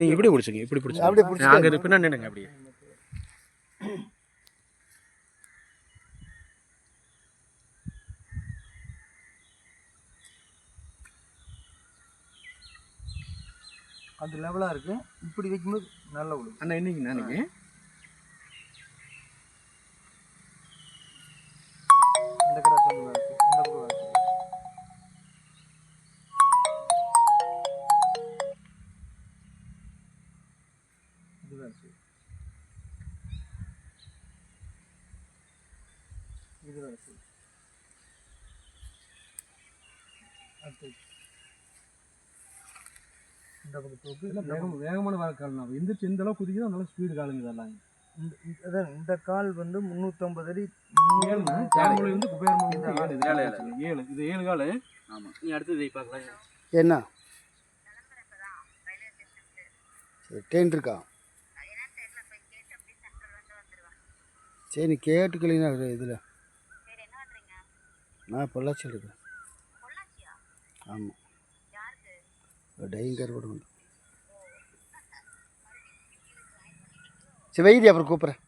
நீங்கள் இப்படி பிடிச்சிங்க இப்படி பிடிச்சி அப்படியே பிடிச்சிட்டே அங்கே இருக்கு பின்னாடி நின்னுங்க அப்படியே. அது லெவலாக இருக்கு. இப்படி வைக்கும்போது நல்ல விழும் அண்ணா இன்னைக்கு நினைங்க இது வேலை செய்யும். இது வேலை செய்யும். அடுத்து. இந்த பக்கம் தூக்கு. இல்லை இந்த பக்கம். வேகம் வேகமான கால் நான். எந்திரிச்சு எந்த அளவுக்கு குதிக்குதோ? அந்த அளவுக்கு ஸ்பீடு காலுங்க இதெல்லாம். இந்த இந்த- அதான் இந்த கால் வந்து முந்நூற்றம்பது அடி தேர்மொழி வந்து ஆறு, ஏழு ஏழு ஏழு. ஏழு. இது ஏழு கால். ஆமாம் நீ அடுத்தது இதை பார்க்கலாம். என்ன? சரி ட்ரெயின் இருக்கா? சரி நீ கேட்டுக்கலீங்கன்னா இதில். நான் பொள்ளாச்சியில் இருக்கேன் ஆமாம் டைங்கர் கூட வந்து சரி வைடி அப்புறம் கூப்பிட்றேன்.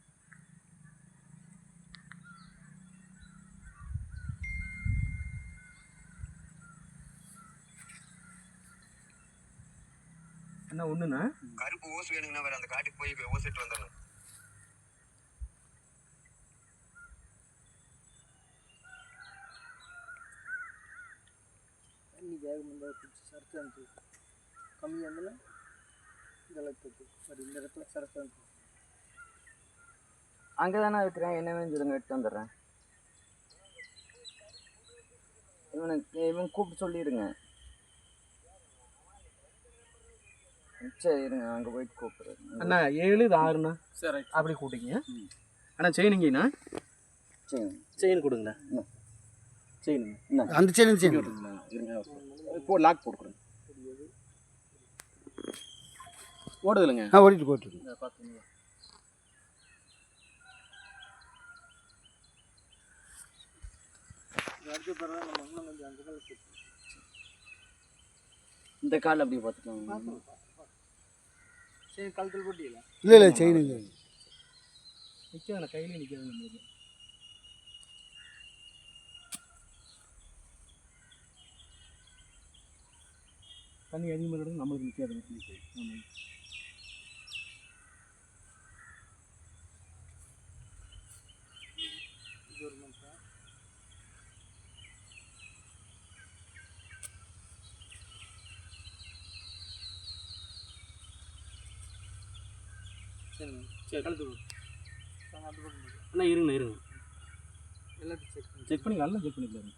என்ன ஒன்றுண்ணா கருப்பு ஓசு வேணுங்கன்னா வேற அந்த காட்டுக்கு போய் ஓசிட்டு வந்துடணும். கம்மியாக இருந்தாலும் இதெல்லாம் தூக்கும் சரி இந்த இடத்துல சரத்தான் தூக்கும் அங்கே தானே வைக்கிறேன். என்ன வேணும் சொல்லுங்க எடுத்து வந்துடுறேன். இவனுக்கு இவன் கூப்பிட்டு சொல்லிடுங்க. சரி இருங்க அங்கே போயிட்டு கூப்பிடுறேன். அண்ணா ஏழு இது ஆறுண்ணா? சரி அப்படி கூட்டிங்க அண்ணா செயினுங்கண்ணா சரி செயின் கொடுங்கண்ணா. செயினுங்க அந்த சைடு சைடு இருங்க. போ லாக் போட்டு கொடுங்க ஓடுது இல்லைங்க ஆ ஓடிட்டு போயிட்டு பார்த்துங்க இந்த கால் அப்படி பார்த்துக்கோங்க சரி கழுத்தில் போட்டியில? இல்லை இல்லை செயின் நிற்காது கையிலே நிற்காது தண்ணி அதிகமாக இருந்தால் நம்மளுக்கு நிற்காது நிமிஷம் சரி கழுத்து அண்ணா இருங்க இருங்க எல்லாத்தையும் செக் பண்ணி செக் பண்ணி நல்லா செக் பண்ணிக்கலாம்.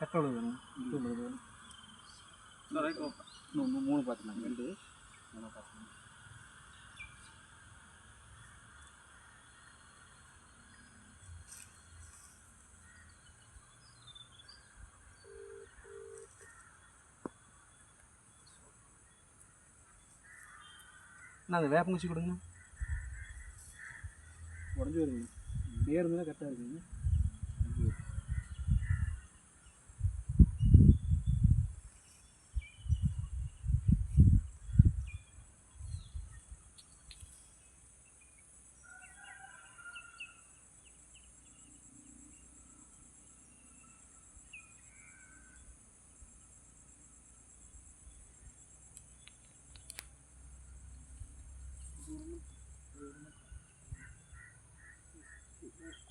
கட்டோட வேணும். இது வேணும். இன்னும் மூணு- மூணு பார்த்துக்கலாம் ரெண்டு. மூணு பார்த்துக்கலாம் நான் அந்த வேப்பங்குச்சி கொடுங்க உடஞ்சி வருங்க நேர் இருந்தால் கரெக்டாக இருக்குங்க.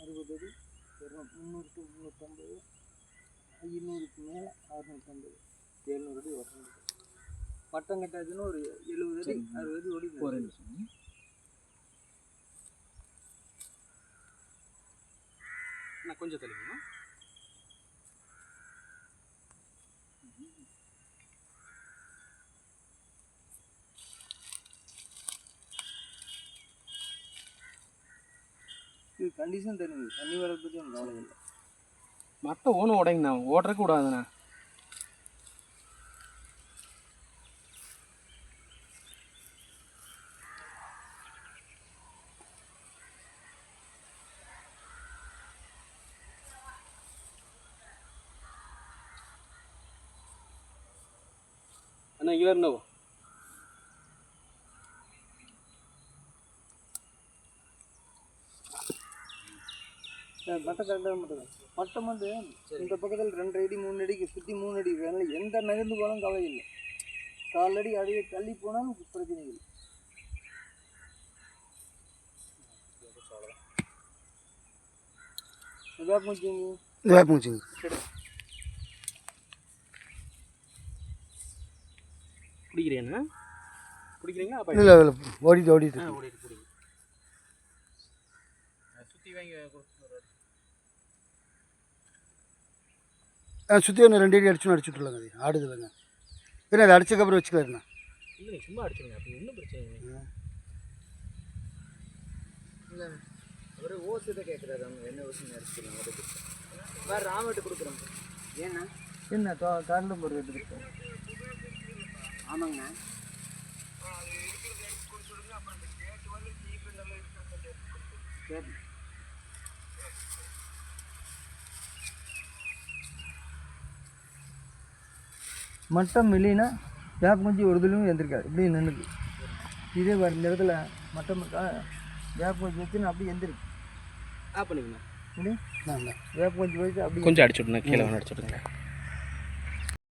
அறுபது அடி இரநூறு முந்நூறு முந்நூற்றம்பது ஐநூறுக்கு மேலே அறுநூற்றம்பது எழுநூறு அடி வரணும் பட்டம் கட்டாச்சுன்னா ஒரு எழுபது அடி அறுபது அடி போகிறேன்னு போகிற நான் கொஞ்சம் தெளிவுமா எனக்கு கண்டிஷன் தெரியுது. தண்ணி வரதை பற்றி எனக்கு கவலை இல்லை. மற்ற ஓனும் உடைங்கண்ணா ஓடுறக்கு கூடாதுண்ணா அண்ணா இங்கே வரணும் மட்டை கரெக்டாக மட்டும் மட்டை மட்டும் இந்த பக்கத்தில் ரெண்டு அடி மூணு அடிக்கு சுற்றி மூணு அடி வேணும் எந்த நகர்ந்து போனாலும் கவலை இல்லை. கால் அடி அடியை தள்ளி போனாலும் பிரச்சனை இல்லை. வேப்பங்குச்சிங்க பிடிக்கிறீங்கண்ணா பிடிக்கிறீங்களா அப்போ இல்லை இல்லை ஓடிட்டு ஓடிட்டு. ஓடிட்டு வாங்கி ஆ சுற்றி ஒன்று ரெண்டு அடி அடிச்சு அடிச்சுட்ருலாங்க அது ஆடுது இல்லைங்க பின்ன அதை அடிச்சக்கப்புறம் வச்சுக்கலாருண்ணா? இல்லை சும்மா அடிச்சிருங்க அப்போ ஒன்றும் பிரச்சனை இல்லை இல்லை ஒரு ஓசு இதை கேட்குறாரு அவங்க என்ன ஓசு அடிச்சுக்கலாம் அதுக்கு வேறு ராமட்டு கொடுக்குறோம். ஏண்ணா என்ன தாண்டில் ஒரு ரேட்டு இருக்கு. ஆமாங்கண்ணா சரி. மட்டம் இல்லைன்னா வேப்பங்குச்சி ஒரு இதுலையும் எந்திரிக்காது. இப்படி நின்றுது இதே பாரு, இந்த இடத்துல மட்டம் வேப்பங்குச்சி வச்சுன்னு அப்படியே எந்திருக்கு ஆ இந்தாங்க. வேப்பங்குச்சி வச்சு அப்படியே கொஞ்சம் அடிச்சுடுங்க கீழே ஒன்று அடிச்சுடுங்க